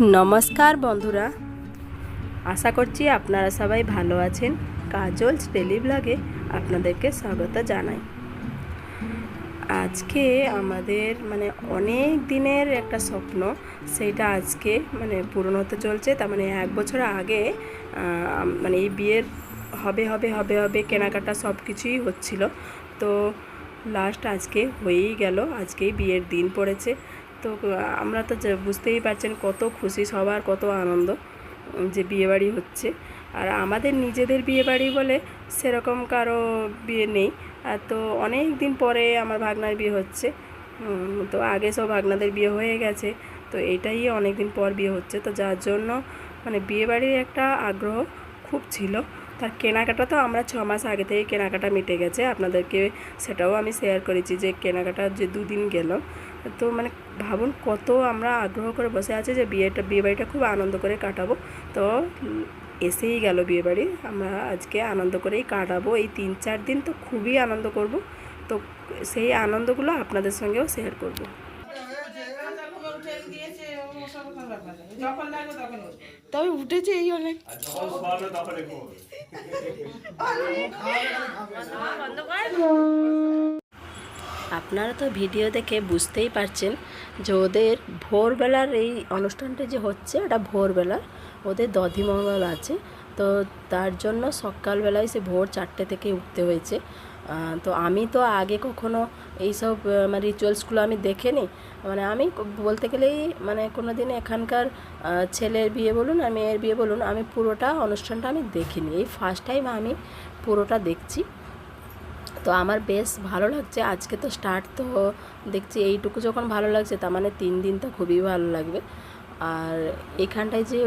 নমস্কার বন্ধুরা। আশা করছি আপনারা সবাই ভালো আছেন। কাজল ডেলি ব্লগে আপনাদেরকে স্বাগত জানাই। আজকে আমাদের মানে অনেক দিনের একটা স্বপ্ন সেইটা আজকে মানে পূরণ হতে চলছে। তার মানে এক বছর আগে মানে এই বিয়ের হবে হবে হবে হবে, কেনাকাটা সব কিছুই হচ্ছিল। তো লাস্ট আজকে হয়েই গেল। আজকেই বিয়ের দিন পড়েছে। তো আমরা তো বুঝতেই পারছেন কত খুশি, সবার কত আনন্দ যে বিয়েবাড়ি হচ্ছে। আর আমাদের নিজেদের বিয়েবাড়ি বলে সেরকম কারও বিয়ে নেই। আর তো অনেক দিন পরে আমার ভাগনার বিয়ে হচ্ছে তো আগে সব ভাগনাদের বিয়ে হয়ে গেছে, তো এটাই অনেক দিন পর বিয়ে হচ্ছে। তো যার জন্য মানে বিয়েবাড়ির একটা আগ্রহ খুব ছিল। তার কেনাকাটা তো আমরা ছ মাস আগে থেকে কেনাকাটা মিটে গেছে। আপনাদেরকে সেটাও আমি শেয়ার করেছি যে কেনাকাটা যে দুদিন গেল। তো মানে ভাবুন কত আমরা আগ্রহ করে বসে আছি যে বিয়েটা, বিয়েবাড়িটা খুব আনন্দ করে কাটাবো। তো এসেই গেল বিয়েবাড়ি। আমরা আজকে আনন্দ করেই কাটাবো। এই তিন চার দিন তো খুবই আনন্দ করব। তো সেই আনন্দগুলো আপনাদের সঙ্গেও শেয়ার করব। তবে উঠেছে এই অনেক। আপনারা তো ভিডিও দেখে বুঝতেই পারছেন যে ওদের ভোরবেলার এই অনুষ্ঠানটা যে হচ্ছে ওটা ভোরবেলার। ওদের দধিমঙ্গল আছে। তো তার জন্য সকালবেলায় সে ভোর চারটে থেকে উঠতে হয়েছে। তো আমি তো আগে কখনো এইসব মানে রিচুয়ালসগুলো আমি দেখিনি। মানে আমি বলতে গেলেই মানে কোনো দিন এখানকার ছেলের বিয়ে বলুন আর মেয়ের বিয়ে বলুন, আমি পুরোটা অনুষ্ঠানটা আমি দেখিনি। এই ফার্স্ট টাইম আমি পুরোটা দেখছি। তো আমার বেশ ভালো লাগছে। আজকে তো স্টার্ট তো দেখছি, এইটুকু যখন ভালো লাগছে তার মানে তিন দিন তো খুবই ভালো লাগবে। আর এখানটায় যে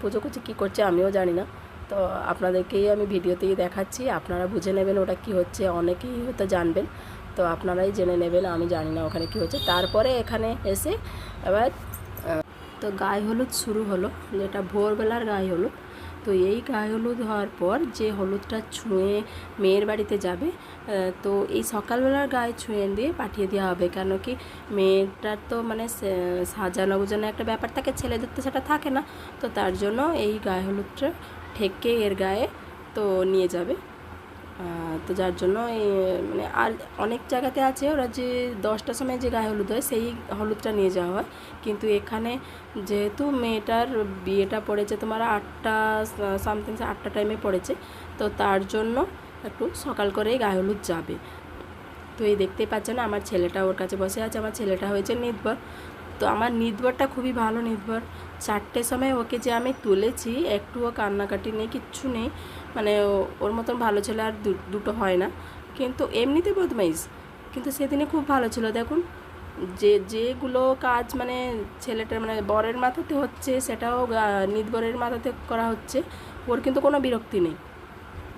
পুজো করছে, কী করছে আমিও জানি না। তো আপনাদেরকেই আমি ভিডিওতেই দেখাচ্ছি। আপনারা বুঝে নেবেন ওটা কি হচ্ছে, অনেকেই হয়তো জানবেন। তো আপনারাই জেনে নেবেন, আমি জানি না ওখানে কি হচ্ছে। তারপরে এখানে এসে এবার, তো গায়ে হলুদ শুরু হলো, যেটা ভোরবেলার গায়ে হলুদ। তো এই গায়ে হলুদ হওয়ার পর যে হলুদটা ছুঁয়ে মেয়ের বাড়িতে যাবে তো এই সকালবেলার গায়ে ছুঁয়ে দিয়ে পাঠিয়ে দেওয়া হবে। কেন কি মেয়েটার তো মানে সাজানো গুজানো একটা ব্যাপার থাকে, ছেলেদের তো সেটা থাকে না। তো তার জন্য এই গায়ে হলুদটা ঠেকে এর গায়ে তো নিয়ে যাবে। তো যার জন্য মানে আর অনেক জায়গাতে আছে ওরা যে দশটার সময় যে গায়ে হলুদ হয় সেই হলুদটা নিয়ে যাওয়া হয়। কিন্তু এখানে যেহেতু মেয়েটার বিয়েটা পড়েছে তোমার আটটা সামথিং আটটা টাইমে পড়েছে, তো তার জন্য একটু সকাল করেই গায়ে হলুদ যাবে। তো এই দেখতেই পাচ্ছেন আমার ছেলেটা ওর কাছে বসে আছে, আমার ছেলেটা হয়েছে নির্ভর। তো আমার নির্ভরটা খুবই ভালো নির্ভর। চারটের সময় ওকে যে আমি তুলেছি, একটুও কান্নাকাটি নেই, কিচ্ছু নেই। মানে ওর মতন ভালো ছেলে আর দুটো হয় না। কিন্তু এমনিতে বদমাইশ। কিন্তু সেদিনে খুব ভালো ছিল। দেখুন, যে, যেগুলো কাজ মানে ছেলেটার মানে বরের মাথাতে হচ্ছে, সেটাও নির্ভরের মাথাতে করা হচ্ছে। ওর কিন্তু কোনো বিরক্তি নেই।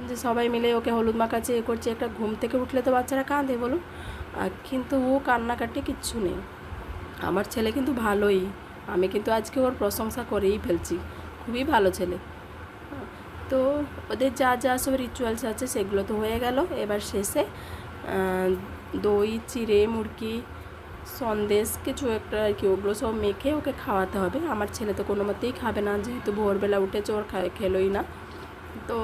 যে সবাই মিলে ওকে হলুদ মাখাচ্ছে, এ করছে, একটা ঘুম থেকে উঠলে তো বাচ্চারা কাঁদে, বলুন। কিন্তু ও কান্নাকাটি কিচ্ছু নেই। আমার ছেলে কিন্তু ভালোই। আমি কিন্তু আজকে ওর প্রশংসা করেই ফেলছি। খুবই ভালো ছেলে। তো ওদের যা যা সব রিচুয়ালস আছে সেগুলো তো হয়ে গেল। এবার শেষে দই, চিড়ে, মুরগি, সন্দেশ, কিছু একটা আর কি, ওগুলো সব মেখে ওকে খাওয়াতে হবে। আমার ছেলে তো কোনো মতেই খাবে না, যেহেতু ভোরবেলা উঠেছে, ওর খেলোই না। তো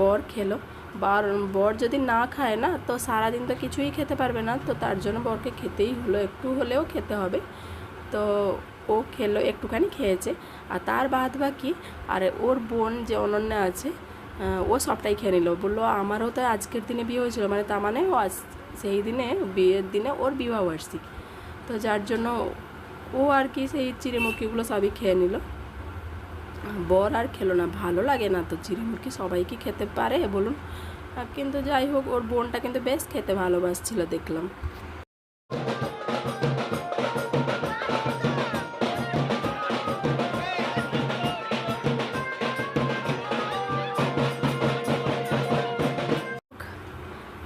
বর খেলো। বার, বর যদি না খায় না, তো সারাদিন তো কিছুই খেতে পারবে না, তো তার জন্য বরকে খেতেই হলো, একটু হলেও খেতে হবে। তো ও খেলো, একটুখানি খেয়েছে। আর তার বাদ বাকি আর ওর বোন যে অনন্যা আছে ও সবটাই খেয়ে নিল। বলল, আমারও তো আজকের দিনে বিয়ে হয়েছিল মানে তার মানে ও আজ, সেই দিনে, বিয়ের দিনে ওর বিবাহ বার্ষিক। তো যার জন্য ও আর কি সেই চিড়েমুখিগুলো সবই খেয়ে নিল। বর আর খেলো না, ভালো লাগে না তো, চিড়িমুরগি সবাই কি খেতে পারে, বলুন। কিন্তু যাই হোক, ওর বোনটা কিন্তু বেশ খেতে ভালোবাসছিল, দেখলাম।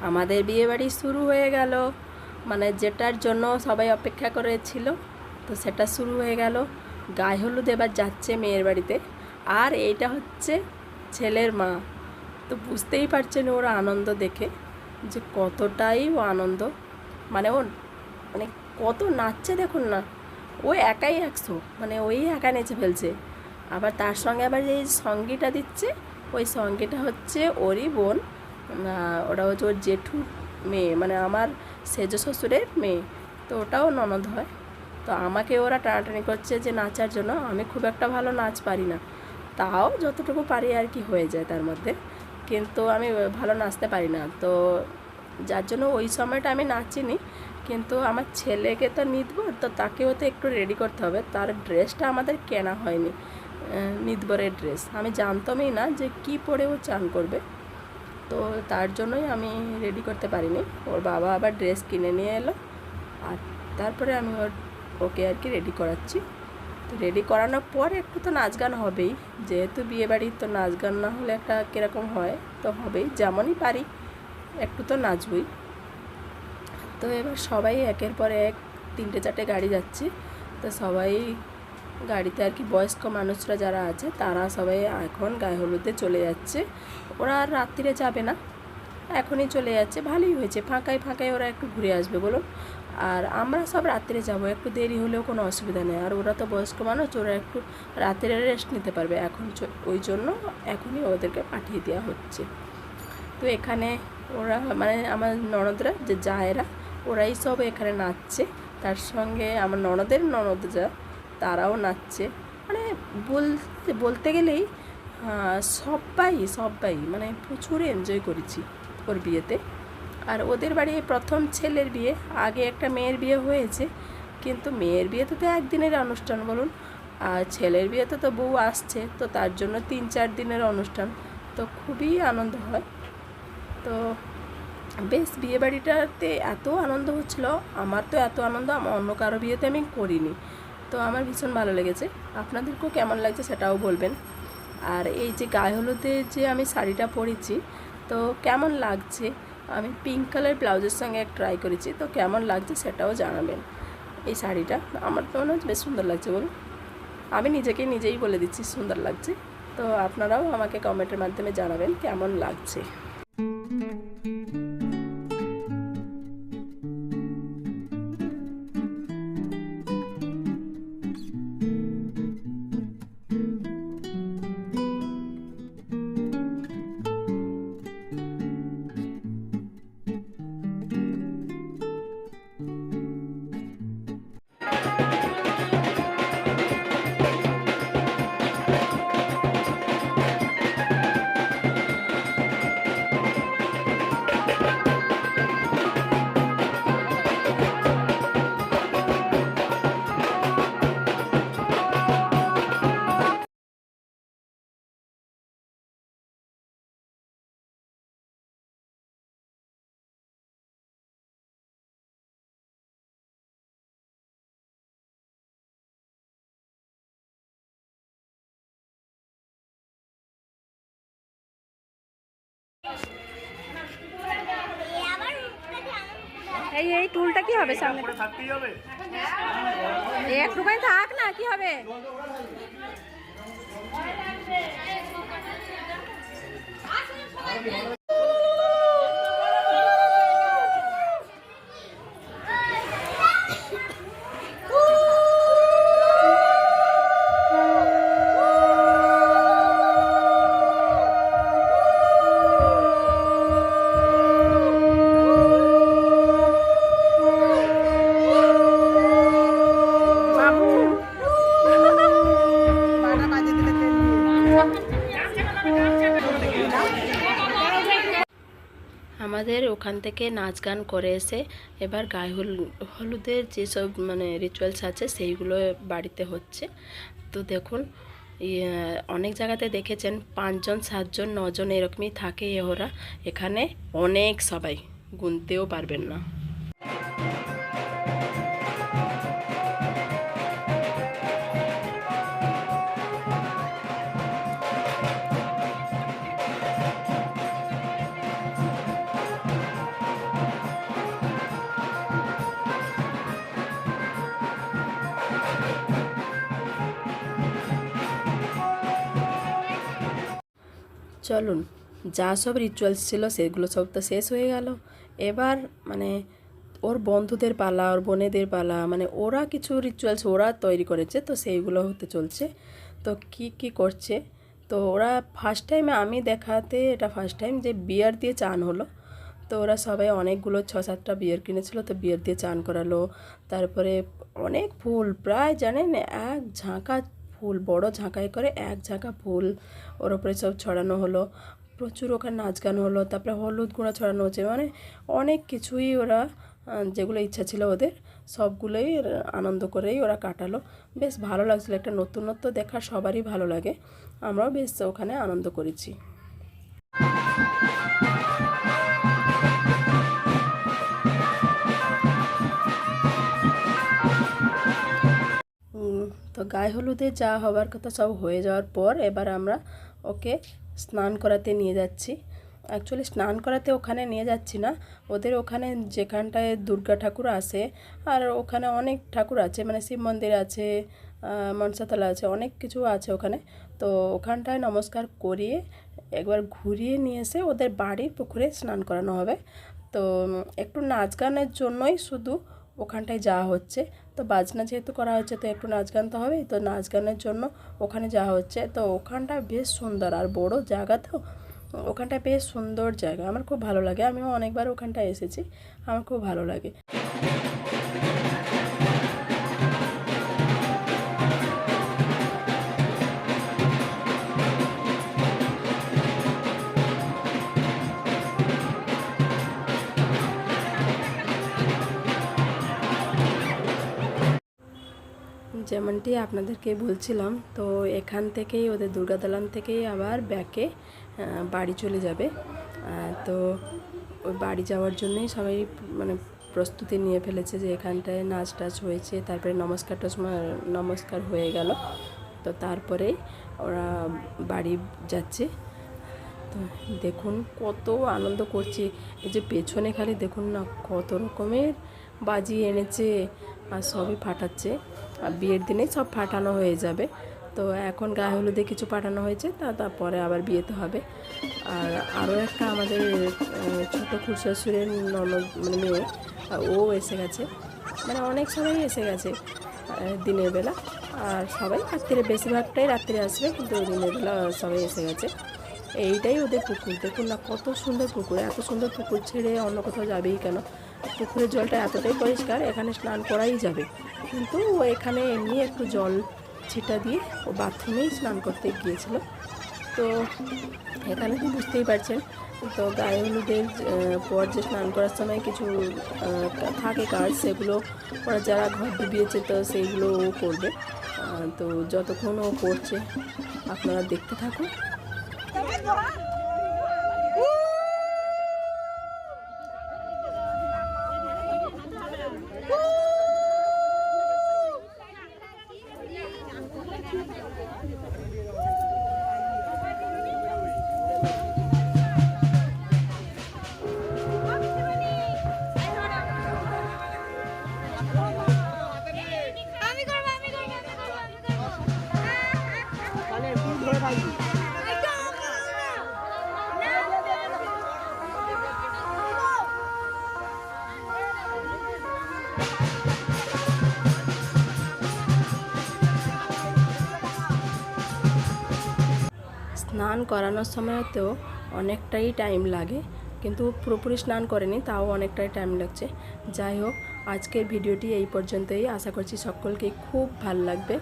আমাদের বিয়ে বাড়ি শুরু হয়ে গেল। মানে যেটার জন্য সবাই অপেক্ষা করেছিল, তো সেটা শুরু হয়ে গেল। গায়ে হলুদ এবার যাচ্ছে মেয়ের বাড়িতে। আর এইটা হচ্ছে ছেলের মা। তো বুঝতেই পারছেন ওর আনন্দ দেখে যে কতটাই ও আনন্দ। মানে ওর মানে কত নাচছে দেখুন না, ও একাই একশো মানে ওই একা নেচে ফেলছে। আবার তার সঙ্গে আবার যে সঙ্গীটা দিচ্ছে, ওই সঙ্গীটা হচ্ছে ওরই বোন ওটা হচ্ছে ওর জেঠুর মেয়ে মানে আমার সেজ শ্বশুরের মেয়ে। তো ওটাও ননদ হয়। তো আমাকে ওরা টানাটানি করছে যে নাচার জন্য, আমি খুব একটা ভালো নাচ পারি না। তাও যতটুকু পারি আর কি হয়ে যায় তার মধ্যে। কিন্তু আমি ভালো নাচতে পারি না। তো যার জন্য ওই সময়টা আমি নাচিনি। কিন্তু আমার ছেলেকে তো নিদবো তো তাকেও তো একটু রেডি করতে হবে। তার ড্রেসটা আমাদের কেনা হয়নি আহ, নিদবরের ড্রেস আমি জানতামই না যে কি পরে ও চান করবে। তো তার জন্যই আমি রেডি করতে পারিনি। ওর বাবা আবার ড্রেস কিনে নিয়ে এলো। আর তারপরে আমি ওর ওকে আর কি রেডি করাচ্ছি। তো রেডি করানোর পর একটু তো নাচ গান হবেই। যেহেতু বিয়ে বাড়ি তো নাচ গান না হলে একটা কীরকম হয়, তো হবেই। যেমনই পারি, একটু তো নাচবই। তো এবার সবাই একের পর এক তিনটে চারটে গাড়ি যাচ্ছে। তো সবাই গাড়িতে আর কি বয়স্ক মানুষরা যারা আছে, তারা সবাই এখন গায়ে হলুদে চলে যাচ্ছে। ওরা আর রাত্রিরে যাবে না। এখনই চলে যাচ্ছে। ভালোই হয়েছে। ফাঁকায় ফাঁকায় ওরা একটু ঘুরে আসবে বলুন আর আমরা সব রাত্রে যাব, একটু দেরি হলেও কোনো অসুবিধা নেই। আর ওরা তো বয়স্ক মানুষ, ওরা একটু রাত্রে রেস্ট নিতে পারবে। এখন ওই জন্য এখনই ওদেরকে পাঠিয়ে দেওয়া হচ্ছে। তো এখানে ওরা মানে আমার ননদরা যে জায়েরা, ওরাই সব এখানে নাচছে। তার সঙ্গে আমার ননদের ননদ যা তারাও নাচছে। মানে বলতে বলতে গেলেই সবাই সবাই মানে প্রচুর এনজয় করেছি ওর বিয়েতে। আর ওদের বাড়ি প্রথম ছেলের বিয়ে, আগে একটা মেয়ের বিয়ে হয়েছে, কিন্তু মেয়ের বিয়েতে তো একদিনের অনুষ্ঠান বলুন। আর ছেলের বিয়েতে তো বউ আসছে, তো তার জন্য তিন চার দিনের অনুষ্ঠান। তো খুবই আনন্দ হয়। তো বেশ, বিয়ে বাড়িটাতে এত আনন্দ হচ্ছিল, আমার তো এত আনন্দ আমার অন্য কারও বিয়েতে আমি করিনি। তো আমার ভীষণ ভালো লেগেছে। আপনাদেরকেও কেমন লাগছে সেটাও বলবেন। আর এই যে গায়ে হলুদে যে আমি শাড়িটা পরেছি, তো কেমন লাগছে? আমি পিঙ্ক কালার ব্লাউজের সঙ্গে এক ট্রাই করেছি, তো কেমন লাগছে সেটাও জানাবেন। এই শাড়িটা আমার তো মনে হচ্ছে বেশ সুন্দর লাগছে বলুন। আমি নিজেকে নিজেই বলে দিচ্ছি সুন্দর লাগছে। তো আপনারাও আমাকে কমেন্টের মাধ্যমে জানাবেন কেমন লাগছে। এই এই টুলটা কি হবে সামনে? একটুখানি থাক না কি হবে? থেকে নাচ গান করে এসে এবার গায়ে হলু- হলুদের যেসব মানে রিচুয়ালস আছে সেইগুলো বাড়িতে হচ্ছে। তো দেখুন ইয়ে, অনেক জায়গাতে দেখেছেন পাঁচজন সাতজন নজন এরকমই থাকে ওরা। এখানে অনেক সবাই গুনতেও পারবেন না। চলুন, যা সব রিচুয়ালস ছিল সেগুলো সব তো শেষ হয়ে গেল। এবার মানে ওর বন্ধুদের পালা, ওর বোনেদের পালা মানে ওরা কিছু রিচুয়ালস ওরা তৈরি করেছে, তো সেইগুলো হতে চলছে। তো কি কি করছে? তো ওরা ফার্স্ট টাইম আমি দেখাতে, এটা ফার্স্ট টাইম যে বিয়ার দিয়ে চান হলো। তো ওরা সবাই অনেকগুলো ছ সাতটা বিয়ার কিনেছিল, তো বিয়ার দিয়ে চান করালো। তারপরে অনেক ফুল, প্রায় জানেন, এক ঝাঁকা ফুল, বড় ঝাঁকাই করে এক ঝাঁকা ফুল ওর ওপরে সব ছড়ানো হলো। প্রচুর ওখানে নাচ গান হলো, তারপরে হলুদ গুঁড়া ছড়ানো হচ্ছে মানে অনেক কিছুই ওরা যেগুলো ইচ্ছা ছিল ওদের, সবগুলোই আনন্দ করেই ওরা কাটালো। বেশ ভালো লাগছিল, একটা নতুনত্ব দেখা সবারই ভালো লাগে। আমরাও বেশ ওখানে আনন্দ করেছি। তো গায়ে হলুদে যা হবার কথা সব হয়ে যাওয়ার পর এবার আমরা ওকে স্নান করাতে নিয়ে যাচ্ছি। অ্যাকচুয়ালি স্নান করাতে ওখানে নিয়ে যাচ্ছি না। ওদের ওখানে যেখানটায় দুর্গা ঠাকুর আসে আর ওখানে অনেক ঠাকুর আছে মানে শিব মন্দির আছে মনসাতলা আছে, অনেক কিছু আছে ওখানে। তো ওখানটায় নমস্কার করিয়ে একবার ঘুরিয়ে নিয়ে এসে ওদের বাড়ির পুকুরে স্নান করানো হবে। তো একটু নাচ গানের জন্যই শুধু ওখানটায় যাওয়া হচ্ছে। তো বাজনা যেহেতু করা হচ্ছে, তো একটু নাচ গান তো হবেই। তো নাচ গানের জন্য ওখানে যাওয়া হচ্ছে। তো ওখানটা বেশ সুন্দর। আর বড় জায়গা তো, ওখানটা বেশ সুন্দর জায়গা। আমার খুব ভালো লাগে। আমিও অনেকবার ওখানটায় এসেছি। আমার খুব ভালো লাগে। যেমনটি আপনাদেরকে বলছিলাম, তো এখান থেকেই ওদের দুর্গা দালান থেকেই আবার ব্যাকে বাড়ি চলে যাবে। তো ওই বাড়ি যাওয়ার জন্যই সবাই মানে প্রস্তুতি নিয়ে ফেলেছে যে এখানটায় নাচ টাচ হয়েছে, তারপরে নমস্কার নমস্কার হয়ে গেল। তো তারপরেই ওরা বাড়ি যাচ্ছে। তো দেখুন কত আনন্দ করছে। এই যে পেছনে খালি দেখুন না কত রকমের বাজি এনেছে আর সবই ফাটাচ্ছে। বিয়ের দিনেই সব ফাটানো হয়ে যাবে। তো এখন গায়ে হলুদে কিছু পাঠানো হয়েছে, তা তারপরে আবার বিয়েতে হবে। আর আরও একটা আমাদের ছোটো খুরশাশুড়ের ননদ মানে মেয়ে ও এসে গেছে। মানে অনেক সবাই এসে গেছে দিনের বেলা। আর সবাই রাত্রিরে, বেশিরভাগটাই রাত্রে আসবে, কিন্তু দিনের বেলা সবাই এসে গেছে। এইটাই ওদের পুকুর, দেখুন না কত সুন্দর পুকুর, এত সুন্দর পুকুর ছেড়ে অন্য কোথাও যাবেই কেন? পুকুরের জলটা এতটাই পরিষ্কার, এখানে স্নান করাই যাবে। কিন্তু ও এখানে এমনি একটু জল ছিটা দিয়ে ও বাথরুমেই স্নান করতে গিয়েছিল। তো এখানে তো বুঝতেই পারছেন, তো গায়ে হলুদের পর যে স্নান করার সময় কিছু থাকে কাজ, সেগুলো ওরা যারা ঘর ডুবিয়েছে তো সেইগুলো ও করবে। তো যতক্ষণ ও করছে, আপনারা দেখতে থাকুন। স্নান করানোর সময়তেও অনেকটাই টাইম লাগে। কিন্তু পুরোপুরি স্নান করেনি, তাও অনেকটাই টাইম লাগছে। যাই হোক, আজকের ভিডিওটি এই পর্যন্তই। আশা করছি সকলকে খুব ভালো লাগবে।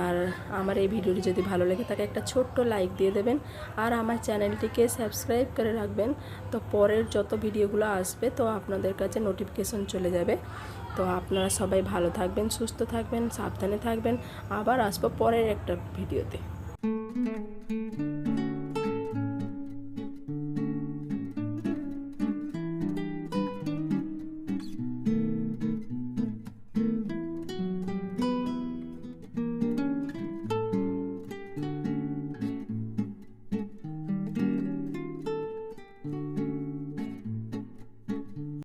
আর আমার এই ভিডিওটি যদি ভালো লাগে তাকে একটা ছোট্ট লাইক দিয়ে দেবেন। আর আমার চ্যানেলটিকে সাবস্ক্রাইব করে রাখবেন। তো পরের যত ভিডিওগুলো আসবে, তো আপনাদের কাছে নোটিফিকেশন চলে যাবে। তো আপনারা সবাই ভালো থাকবেন, সুস্থ থাকবেন, সাবধানে থাকবেন। আবার আসব পরের একটা ভিডিওতে।